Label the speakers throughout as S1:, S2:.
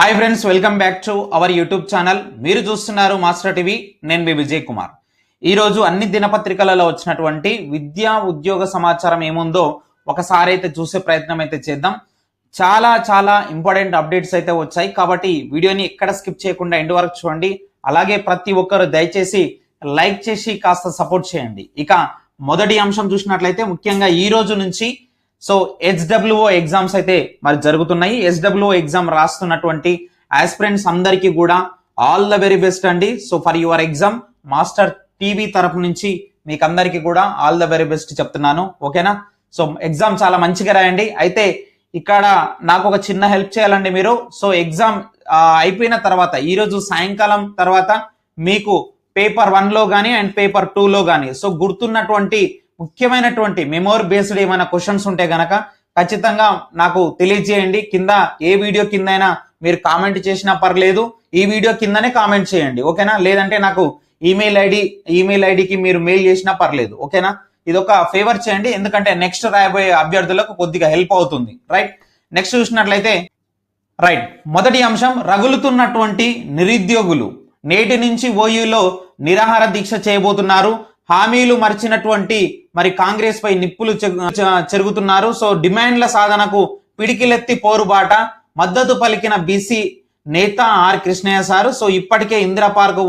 S1: Hi friends welcome back to our YouTube channel మీరు చూస్తున్నారు master TV నేను మీ విజయ్ కుమార్. ఈరోజు అన్ని దినపత్రికలలో వచ్చినటువంటి విద్యా ఉద్యోగ సమాచారం ఏముందో ఒకసారి అయితే చూసే ప్రయత్నం అయితే చేద్దాం. చాలా చాలా ఇంపార్టెంట్ అప్డేట్స్ అయితే వచ్చాయి. కాబట్టి వీడియోని ఎక్కడ స్కిప్ చేయకుండా ఎండ్ వరకు చూడండి. అలాగే ప్రతి ఒక్కరు దయచేసి లైక్ చేసి కాస్త సపోర్ట్ చేయండి. ఇక మొదటి అంశం చూసినట్లయితే ముఖ్యంగా ఈ రోజు నుంచి సో హెచ్డబ్ల్యూఓ ఎగ్జామ్స్ అయితే మరి జరుగుతున్నాయి. హెచ్డబ్ల్యూఓ ఎగ్జామ్ రాస్తున్నటువంటి ఆస్పిరెంట్స్ అందరికీ కూడా ఆల్ ద వెరీ బెస్ట్ అండి. So for your exam master TV తరపు నుంచి మీకు అందరికీ కూడా ఆల్ ద వెరీ బెస్ట్ చెప్తున్నాను. ఓకేనా సో ఎగ్జామ్ చాలా మంచిగా రాయండి. అయితే ఇక్కడ నాకు ఒక చిన్న హెల్ప్ చేయాలండి మీరు. సో ఎగ్జామ్ అయిపోయిన తర్వాత ఈరోజు సాయంకాలం తర్వాత మీకు పేపర్ వన్లో కానీ అండ్ పేపర్ టూలో కానీ సో గుర్తున్నటువంటి ముఖ్యమైనటువంటి మెమోరీ బేస్డ్ ఏమైనా క్వశ్చన్స్ ఉంటే గనక ఖచ్చితంగా నాకు తెలియజేయండి. కింద ఏ వీడియో కింద అయినా మీరు కామెంట్ చేసినా పర్లేదు. ఈ వీడియో కిందనే కామెంట్ చేయండి. ఓకేనా? లేదంటే నాకు ఈమెయిల్ ఐడి ఈమెయిల్ ఐడికి మీరు మెయిల్ చేసినా పర్లేదు. ఓకేనా? ఇది ఒక ఫేవర్ చేయండి. ఎందుకంటే నెక్స్ట్ రాయబోయే అభ్యర్థులకు కొద్దిగా హెల్ప్ అవుతుంది. రైట్ నెక్స్ట్ చూసినట్లయితే రైట్ మొదటి అంశం రగులుతున్నటువంటి నిరుద్యోగులు నేటి నుంచి ఓయూలో నిరాహార దీక్ష చేయబోతున్నారు. హామీలు మరిచినటువంటి మరి కాంగ్రెస్ పై నిప్పులు చెరుగుతున్నారు. సో డిమాండ్ల సాధనకు పిడికిలెత్తి పోరుబాట మద్దతు పలికిన బీసీ నేత ఆర్ కృష్ణయ్య సారు. సో ఇప్పటికే ఇందిరా పార్క్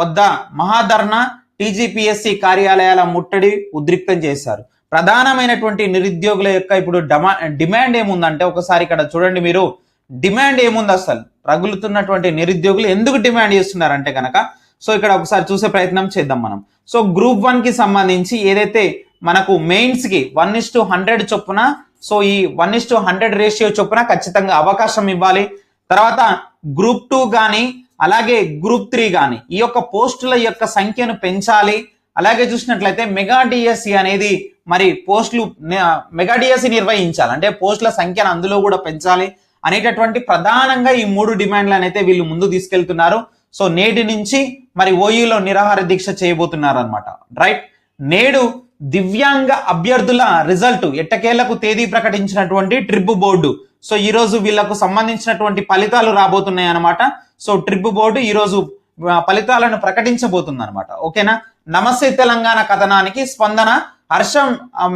S1: వద్ద మహాధర్ణ టీజీపీఎస్సీ కార్యాలయాల ముట్టడి ఉద్రిక్తం చేశారు. ప్రధానమైనటువంటి నిరుద్యోగుల యొక్క ఇప్పుడు డమా డిమాండ్ ఏముందంటే ఒకసారి ఇక్కడ చూడండి మీరు. డిమాండ్ ఏముంది అసలు? రగులుతున్నటువంటి నిరుద్యోగులు ఎందుకు డిమాండ్ చేస్తున్నారంటే కనుక సో ఇక్కడ ఒకసారి చూసే ప్రయత్నం చేద్దాం మనం. సో గ్రూప్ వన్కి సంబంధించి ఏదైతే మనకు మెయిన్స్కి వన్ ఇస్ టు హండ్రెడ్ చొప్పున సో ఈ one is to hundred ratio చొప్పున ఖచ్చితంగా అవకాశం ఇవ్వాలి. తర్వాత గ్రూప్ టూ కానీ అలాగే గ్రూప్ త్రీ కానీ ఈ యొక్క పోస్టుల యొక్క సంఖ్యను పెంచాలి. అలాగే చూసినట్లయితే మెగా డిఎస్సి అనేది మరి పోస్టులు ని- మెగా డిఎస్సి నిర్వహించాలి. అంటే పోస్టుల సంఖ్యను అందులో కూడా పెంచాలి. అనేటటువంటి ప్రధానంగా ఈ మూడు డిమాండ్లను అయితే వీళ్ళు ముందు తీసుకెళ్తున్నారు. సో నేటి నుంచి మరి ఓయూలో నిరాహార దీక్ష చేయబోతున్నారు అనమాట రైట్ నేడు దివ్యాంగ అభ్యర్థుల రిజల్ట్ ఎట్టకేలకు తేదీ ప్రకటించినటువంటి ట్రిప్ బోర్డు. సో ఈ రోజు వీళ్ళకు సంబంధించినటువంటి ఫలితాలు రాబోతున్నాయి అనమాట సో ట్రిప్ బోర్డు ఈ రోజు ఫలితాలను ప్రకటించబోతుంది అనమాట ఓకేనా? నమస్తే తెలంగాణ కథనానికి స్పందన హర్షం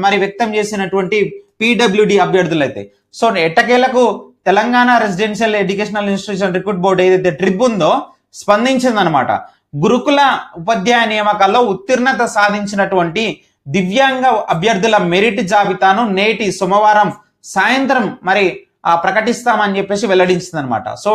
S1: మరి వ్యక్తం చేసినటువంటి పీడబ్ల్యూడి అభ్యర్థులు అయితే సో ఎట్టకేలకు Telangana residential educational institution recruit board ఏదైతే ట్రిప్ ఉందో స్పందించిందనమాట గురుకుల ఉపాధ్యాయ నియామకాల్లో ఉత్తీర్ణత సాధించినటువంటి దివ్యాంగ అభ్యర్థుల మెరిట్ జాబితాను నేటి సోమవారం సాయంత్రం మరి ఆ, ప్రకటిస్తామని చెప్పేసి వెల్లడించింది అనమాట so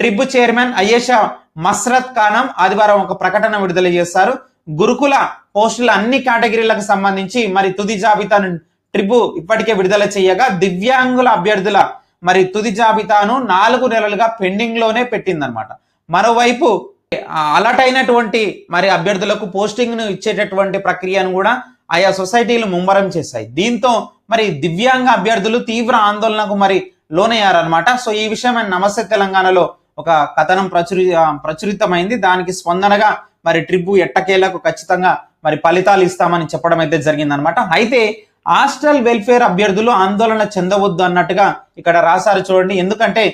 S1: TRIB chairman Ayesha Masrat Khanam ఆదివారం ఒక ప్రకటన విడుదల చేస్తారు గురుకుల పోస్టుల అన్ని కేటగిరీలకు సంబంధించి మరి తుది జాబితాను ట్రిబు ఇప్పటికే విడుదల చేయగా దివ్యాంగుల అభ్యర్థుల మరి తుది జాబితాను నాలుగు నెలలుగా పెండింగ్లోనే పెట్టిందనమాట మరోవైపు అలర్ట్ అయినటువంటి మరి అభ్యర్థులకు పోస్టింగ్ను ఇచ్చేటటువంటి ప్రక్రియను కూడా ఆయా సొసైటీలు ముమ్మరం చేశాయి. దీంతో మరి దివ్యాంగ అభ్యర్థులు తీవ్ర ఆందోళనకు మరి లోనయ్యారనమాట సో ఈ విషయమైన నమస్తే తెలంగాణలో ఒక కథనం ప్రచురి ప్రచురితమైంది. దానికి స్పందనగా మరి ట్రిబ్బు ఎట్టకేలకు ఖచ్చితంగా మరి ఫలితాలు ఇస్తామని చెప్పడం అయితే జరిగిందనమాట అయితే హాస్టల్ వెల్ఫేర్ అభ్యర్థులు ఆందోళన చెందవద్దు అన్నట్టుగా ఇక్కడ రాశారు చూడండి. ఎందుకంటే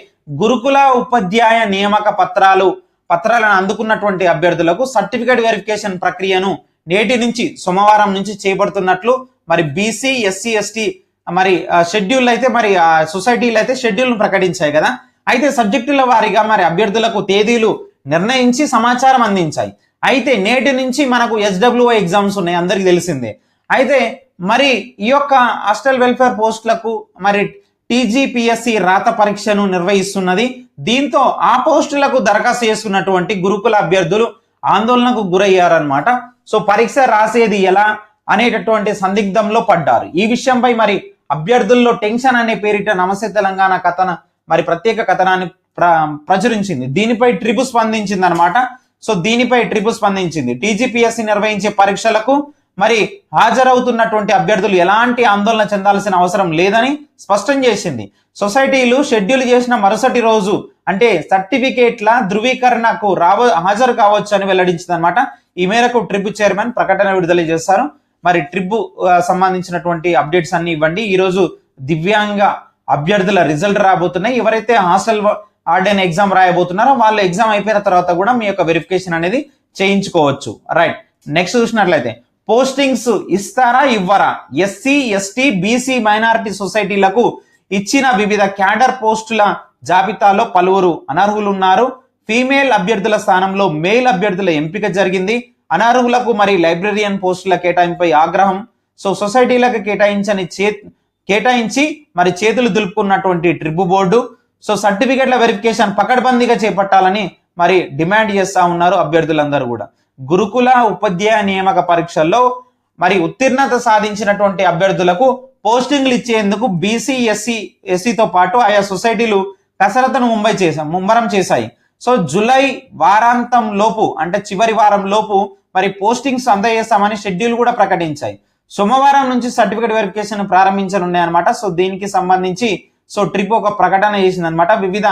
S1: గురుకుల ఉపాధ్యాయ నియామక పత్రాలు పత్రాలను అందుకున్నటువంటి అభ్యర్థులకు సర్టిఫికేట్ వెరిఫికేషన్ ప్రక్రియను నేటి నుంచి సోమవారం నుంచి చేపడుతున్నట్లు మరి బీసీ ఎస్సీ ఎస్టీ మరి షెడ్యూల్ అయితే మరి సొసైటీలు అయితే షెడ్యూల్ను ప్రకటించాయి కదా. అయితే సబ్జెక్టుల వారీగా మరి అభ్యర్థులకు తేదీలు నిర్ణయించి సమాచారం అందించాయి. అయితే నేటి నుంచి మనకు ఎస్డబ్ల్యూఓ ఎగ్జామ్స్ ఉన్నాయి అందరికీ తెలిసిందే. అయితే మరి ఈ యొక్క హాస్టల్ వెల్ఫేర్ పోస్టులకు మరి టీజీపీఎస్సి రాత పరీక్షను నిర్వహిస్తున్నది. దీంతో ఆ పోస్టులకు దరఖాస్తు చేసుకున్నటువంటి గురుకుల అభ్యర్థులు ఆందోళనకు గురయ్యారనమాట సో పరీక్ష రాసేది ఎలా అనేటటువంటి సందిగ్ధంలో పడ్డారు. ఈ విషయంపై మరి అభ్యర్థుల్లో టెన్షన్ అనే పేరిట నమస్తే తెలంగాణ కథన మరి ప్రత్యేక కథనాన్ని ప్ర ప్రచురించింది. దీనిపై ట్రిపు స్పందించింది అనమాట సో దీనిపై ట్రిపు స్పందించింది. టీజీపీఎస్సీ నిర్వహించే పరీక్షలకు మరి హాజరవుతున్నటువంటి అభ్యర్థులు ఎలాంటి ఆందోళన చెందాల్సిన అవసరం లేదని స్పష్టం చేసింది. సొసైటీలు షెడ్యూల్ చేసిన మరుసటి రోజు అంటే సర్టిఫికేట్ల ధృవీకరణకు రావ హాజరు కావచ్చు అని వెల్లడించింది అనమాట ఈ మేరకు ట్రిప్ చైర్మన్ ప్రకటన విడుదల చేస్తారు మరి ట్రిప్ సంబంధించినటువంటి అప్డేట్స్ అన్ని ఇవ్వండి. ఈ రోజు దివ్యాంగ అభ్యర్థుల రిజల్ట్ రాబోతున్నాయి. ఎవరైతే హాస్టల్ ఆర్డెన్ ఎగ్జామ్ రాయబోతున్నారో వాళ్ళు ఎగ్జామ్ అయిపోయిన తర్వాత కూడా మీ యొక్క వెరిఫికేషన్ అనేది చేయించుకోవచ్చు. రైట్. నెక్స్ట్ చూసినట్లయితే పోస్టింగ్స్ ఇస్తారా ఇవ్వరా? ఎస్సీ ఎస్టీ బీసీ మైనారిటీ సొసైటీలకు ఇచ్చిన వివిధ క్యాడర్ పోస్టుల జాబితాలో పలువురు అనర్హులు ఉన్నారు ఫీమేల్ అభ్యర్థుల స్థానంలో మేల్ అభ్యర్థుల ఎంపిక జరిగింది. అనర్హులకు మరి లైబ్రరియన్ పోస్టుల కేటాయింపై ఆగ్రహం. సో సొసైటీలకు కేటాయించని చే కేటాయించి మరి చేతులు దులుపుకున్నటువంటి ట్రిబు బోర్డు. సో సర్టిఫికెట్ల వెరిఫికేషన్ పకడ్బందీగా చేపట్టాలని మరి డిమాండ్ చేస్తా ఉన్నారు అభ్యర్థులందరూ కూడా. గురుకుల ఉపాధ్యాయ నియామక పరీక్షల్లో మరి ఉత్తీర్ణత సాధించినటువంటి అభ్యర్థులకు పోస్టింగ్లు ఇచ్చేందుకు బీసీ ఎస్సీ ఎస్సీతో పాటు ఆయా సొసైటీలు కసరత్తును ముంబై చేశా ముమ్మరం చేశాయి. సో జూలై వారాంతం లోపు అంటే చివరి వారం లోపు మరి పోస్టింగ్స్ అందజేస్తామని షెడ్యూల్ కూడా ప్రకటించాయి. సోమవారం నుంచి సర్టిఫికేట్ వెరిఫికేషన్ ప్రారంభించనున్నాయన్నమాట సో దీనికి సంబంధించి సో ట్రిప్ ఒక ప్రకటన చేసింది అనమాట వివిధ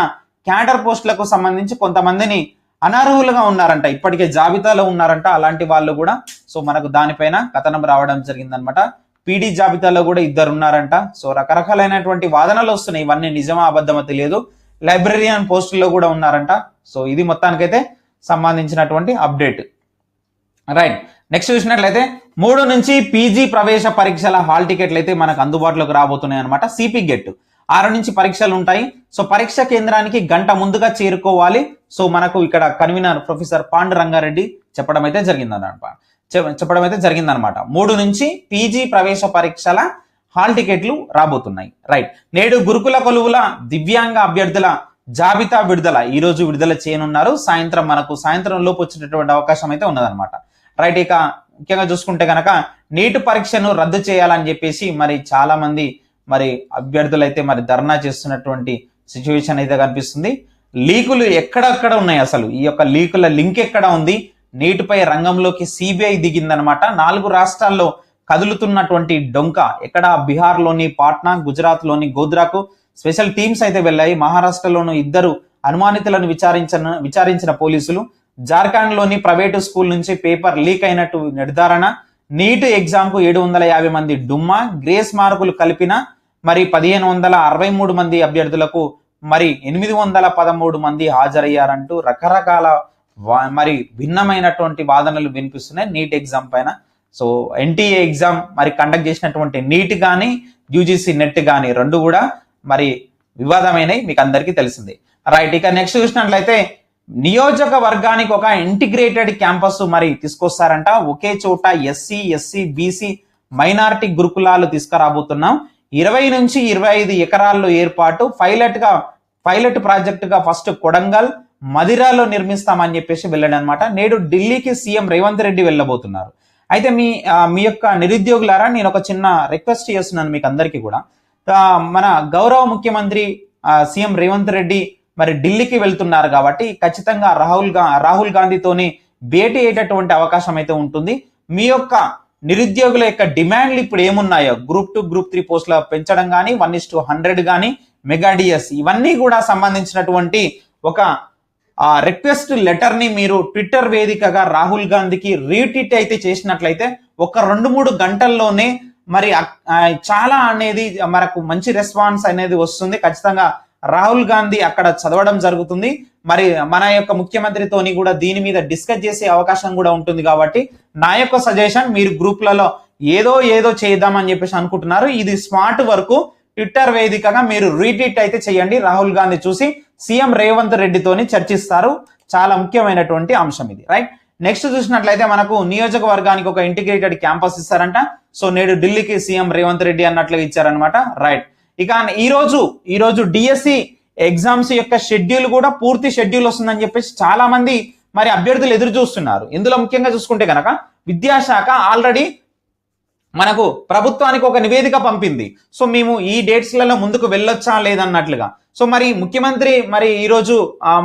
S1: క్యాడర్ పోస్టులకు సంబంధించి కొంతమందిని అనర్హులుగా ఉన్నారంట ఇప్పటికే జాబితాలో ఉన్నారంట అలాంటి వాళ్ళు కూడా. సో మనకు దానిపైన కథనం రావడం జరిగిందనమాట. పీడీ జాబితాలో కూడా ఇద్దరు ఉన్నారంట సో రకరకాలైనటువంటి వాదనలు వస్తున్నాయి. ఇవన్నీ నిజమా అబద్ధమా తెలియదు. లైబ్రరీయన్ పోస్టుల్లో కూడా ఉన్నారంట. సో ఇది మొత్తానికైతే సంబంధించినటువంటి అప్డేట్. రైట్. నెక్స్ట్ చూసినట్లయితే మూడు నుంచి పీజీ ప్రవేశ పరీక్షల హాల్ టికెట్లు అయితే మనకు అందుబాటులోకి రాబోతున్నాయి అనమాట సిపి గెట్. ఆరు నుంచి పరీక్షలు ఉంటాయి. సో పరీక్ష కేంద్రానికి గంట ముందుగా చేరుకోవాలి. సో మనకు ఇక్కడ కన్వీనర్ ప్రొఫెసర్ పాండు రంగారెడ్డి చెప్పడం అయితే జరిగిందన్నమాట. చెప్పడం అయితే జరిగిందనమాట మూడు నుంచి పీజీ ప్రవేశ పరీక్షల హాల్ టికెట్లు రాబోతున్నాయి. రైట్. నేడు గురుకుల కొలువుల దివ్యాంగ అభ్యర్థుల జాబితా విడుదల ఈ రోజు విడుదల చేయనున్నారు. సాయంత్రం మనకు సాయంత్రం లోపు వచ్చేటటువంటి అవకాశం అయితే ఉన్నదన్నమాట. రైట్ ఇక ముఖ్యంగా చూసుకుంటే కనుక నీటు పరీక్షను రద్దు చేయాలని చెప్పేసి మరి చాలా మంది మరి అభ్యర్థులు అయితే మరి ధర్నా చేస్తున్నటువంటి సిచ్యువేషన్ అయితే కనిపిస్తుంది. లీకులు ఎక్కడెక్కడ ఉన్నాయి అసలు? ఈ యొక్క లీకుల లింక్ ఎక్కడ ఉంది? నీటిపై రంగంలోకి సిబిఐ దిగిందనమాట నాలుగు రాష్ట్రాల్లో కదులుతున్నటువంటి డొంక ఎక్కడ? బీహార్లోని పాట్నా గుజరాత్లోని గోద్రాకు స్పెషల్ టీమ్స్ అయితే వెళ్ళాయి. మహారాష్ట్రలోను ఇద్దరు అనుమానితులను విచారించిన విచారించిన పోలీసులు. జార్ఖండ్లోని ప్రైవేటు స్కూల్ నుంచి పేపర్ లీక్ అయినట్టు నిర్ధారణ. నీట్ ఎగ్జామ్కు ఏడు వందల యాభై మంది డుమ్మా. గ్రేస్ మార్కులు కలిపిన మరి పదిహేను వందల అరవై మూడు మంది అభ్యర్థులకు మరి ఎనిమిది వందల పదమూడు మంది హాజరయ్యారంటూ రకరకాల మరి భిన్నమైనటువంటి వాదనలు వినిపిస్తున్నాయి నీట్ ఎగ్జామ్ పైన. సో ఎన్టీఏ ఎగ్జామ్ మరి కండక్ట్ చేసినటువంటి నీట్ కానీ యూజీసీ నెట్ కానీ రెండు కూడా మరి వివాదమైనవి మీకు అందరికీ తెలిసింది. రైట్ ఇక నెక్స్ట్ చూసినట్లయితే నియోజకవర్గానికి ఒక ఇంటిగ్రేటెడ్ క్యాంపస్ మరి తీసుకొస్తారంట. ఒకే చోట ఎస్సీ ఎస్సీ బీసీ మైనారిటీ గురుకులాలు తీసుకురాబోతున్నాం. ఇరవై నుంచి ఇరవై ఐదు ఎకరాల్లో ఏర్పాటు పైలట్గా పైలట్ ప్రాజెక్టుగా ఫస్ట్ కొడంగల్ మదిరాలో నిర్మిస్తామని చెప్పేసి వెళ్ళాడు అనమాట నేడు ఢిల్లీకి సీఎం రేవంత్ రెడ్డి వెళ్ళబోతున్నారు. అయితే మీ మీ యొక్క నిరుద్యోగులారా నేను ఒక చిన్న రిక్వెస్ట్ చేస్తున్నాను మీకు అందరికీ కూడా. మన గౌరవ ముఖ్యమంత్రి సీఎం రేవంత్ రెడ్డి మరి ఢిల్లీకి వెళ్తున్నారు కాబట్టి ఖచ్చితంగా రాహుల్గా రాహుల్ గాంధీతోని భేటీ అయ్యేటటువంటి అవకాశం అయితే ఉంటుంది. మీ యొక్క నిరుద్యోగుల యొక్క డిమాండ్లు ఇప్పుడు ఏమున్నాయో? గ్రూప్ టూ గ్రూప్ త్రీ పోస్టుల పెంచడం కానీ వన్ ఇస్ టు హండ్రెడ్ కానీ మెగాడియస్ ఇవన్నీ కూడా సంబంధించినటువంటి ఒక రిక్వెస్ట్ లెటర్ని మీరు ట్విట్టర్ వేదికగా రాహుల్ గాంధీకి రీట్వీట్ అయితే చేసినట్లయితే ఒక రెండు మూడు గంటల్లోనే మరి చాలా అనేది మనకు మంచి రెస్పాన్స్ అనేది వస్తుంది. ఖచ్చితంగా రాహుల్ గాంధీ అక్కడ చదవడం జరుగుతుంది. మరి మన యొక్క ముఖ్యమంత్రితోని కూడా దీని మీద డిస్కస్ చేసే అవకాశం కూడా ఉంటుంది కాబట్టి నా యొక్క సజెషన్ మీరు గ్రూప్లలో ఏదో ఏదో చేద్దామని చెప్పేసి అనుకుంటున్నారు. ఇది స్మార్ట్ వరకు. ట్విట్టర్ వేదికగా మీరు రీట్వీట్ అయితే చేయండి. రాహుల్ గాంధీ చూసి సీఎం రేవంత్ రెడ్డితోని చర్చిస్తారు. చాలా ముఖ్యమైనటువంటి అంశం ఇది. రైట్? నెక్స్ట్ చూసినట్లయితే మనకు నియోజకవర్గానికి ఒక ఇంటిగ్రేటెడ్ క్యాంపస్ ఇస్తారంట. సో నేడు ఢిల్లీకి సీఎం రేవంత్ రెడ్డి అన్నట్లుగా ఇచ్చారనమాట రైట్? ఇక ఈరోజు ఈరోజు డిఎస్సి ఎగ్జామ్స్ యొక్క షెడ్యూల్ కూడా పూర్తి షెడ్యూల్ వస్తుందని చెప్పేసి చాలా మంది మరి అభ్యర్థులు ఎదురు చూస్తున్నారు. ఇందులో ముఖ్యంగా చూసుకుంటే కనుక విద్యాశాఖ ఆల్రెడీ మనకు ప్రభుత్వానికి ఒక నివేదిక పంపింది. సో మేము ఈ డేట్స్లలో ముందుకు వెళ్ళొచ్చా లేదన్నట్లుగా. సో మరి ముఖ్యమంత్రి మరి ఈరోజు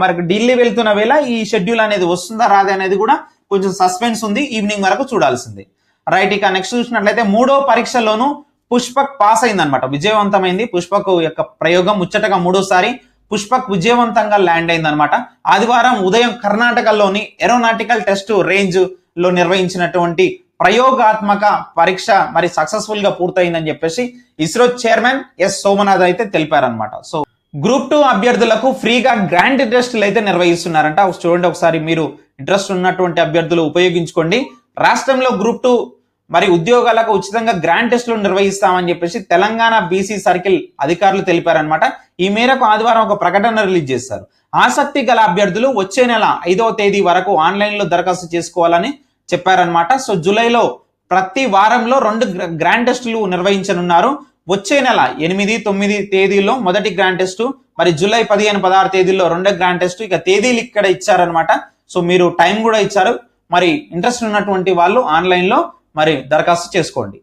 S1: మరి ఢిల్లీ వెళ్తున్న వేళ ఈ షెడ్యూల్ అనేది వస్తుందా రాదా అనేది కూడా కొంచెం సస్పెన్స్ ఉంది. ఈవినింగ్ వరకు చూడాల్సింది. రైట్ ఇక నెక్స్ట్ చూసినట్లయితే మూడో పరీక్షలోనూ పుష్పక్ పాస్ అయిందనమాట విజయవంతమైంది. పుష్పక్ యొక్క ప్రయోగం ముచ్చటగా మూడోసారి పుష్పక్ విజయవంతంగా ల్యాండ్ అయిందనమాట ఆదివారం ఉదయం కర్ణాటకలోని ఏరోనాటికల్ టెస్ట్ రేంజ్లో నిర్వహించినటువంటి ప్రయోగాత్మక పరీక్ష మరి సక్సెస్ఫుల్గా పూర్తయిందని చెప్పేసి ఇస్రో చైర్మన్ ఎస్ సోమనాథ్ అయితే తెలిపారనమాట సో గ్రూప్ టూ అభ్యర్థులకు ఫ్రీగా గ్రాండ్ టెస్టులు అయితే నిర్వహిస్తున్నారంట. చూడండి ఒకసారి మీరు ఇంట్రెస్ట్ ఉన్నటువంటి అభ్యర్థులు ఉపయోగించుకోండి. రాష్ట్రంలో గ్రూప్ టూ మరి ఉద్యోగాలకు ఉచితంగా గ్రాండ్ టెస్టులు నిర్వహిస్తామని చెప్పేసి తెలంగాణ బీసీ సర్కిల్ అధికారులు తెలిపారనమాట ఈ మేరకు ఆదివారం ఒక ప్రకటన రిలీజ్ చేశారు. ఆసక్తి గల అభ్యర్థులు వచ్చే నెల ఐదవ తేదీ వరకు ఆన్లైన్లో దరఖాస్తు చేసుకోవాలని చెప్పారనమాట సో జూలైలో ప్రతి వారంలో రెండు గ్రాండ్ టెస్టులు నిర్వహించనున్నారు. వచ్చే నెల ఎనిమిది తొమ్మిది తేదీల్లో మొదటి గ్రాండ్ టెస్ట్ మరి జూలై పదిహేను పదహారు తేదీల్లో రెండో గ్రాండ్ టెస్ట్ ఇక తేదీలు ఇక్కడ ఇచ్చారనమాట సో మీరు టైం కూడా ఇచ్చారు. మరి ఇంట్రెస్ట్ ఉన్నటువంటి వాళ్ళు ఆన్లైన్లో మరి దరఖాస్తు చేసుకోండి.